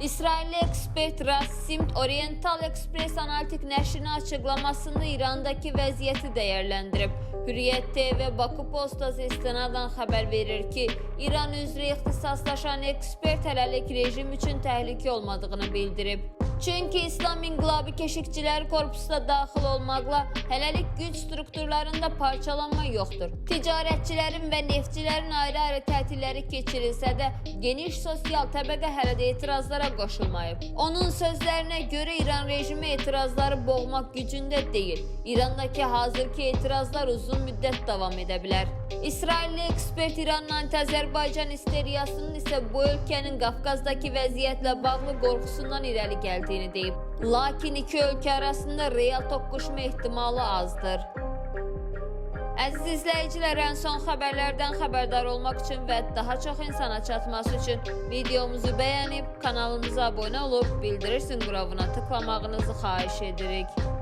İsrailli ekspert Rasim Oriental Express Analitik nəşrinin açıqlamasında İrandakı vəziyyəti değerlendirip Hürriyet TV Bakı Postası istinadən xəbər verir ki, İran üzrə ixtisaslaşan ekspert hələlik rejim üçün təhlükə olmadığını bildirib. Çünki İslam İnqilabı Keşikçiləri Korpusuna daxil olmaqla hələlik güc strukturlarında parçalanma yoxdur. Ticarətçilərin və neftçilərin ayrı-ayrı tətilləri keçirilsə də geniş sosial təbəqə hələ də etirazlara qoşulmayıb. Onun sözlərinə görə İran rejimi etirazları boğmaq gücündə deyil. İrandakı hazırki etirazlar uzun müddət davam edə bilər. İsrailli ekspert İranın anti-Azərbaycan isteriyasının isə bu ölkənin Qafqazdakı vəziyyətlə bağlı qorxusundan irəli gəldiyini deyib. Lakin iki ölkə arasında real toqquşma ehtimalı azdır. Əziz izləyicilər, ən son xəbərlərdən xəbərdar olmaq üçün və daha çox insana çatması üçün videomuzu bəyənib kanalımıza abunə olub bildirim qrovuna tıklamağınızı xahiş edirik.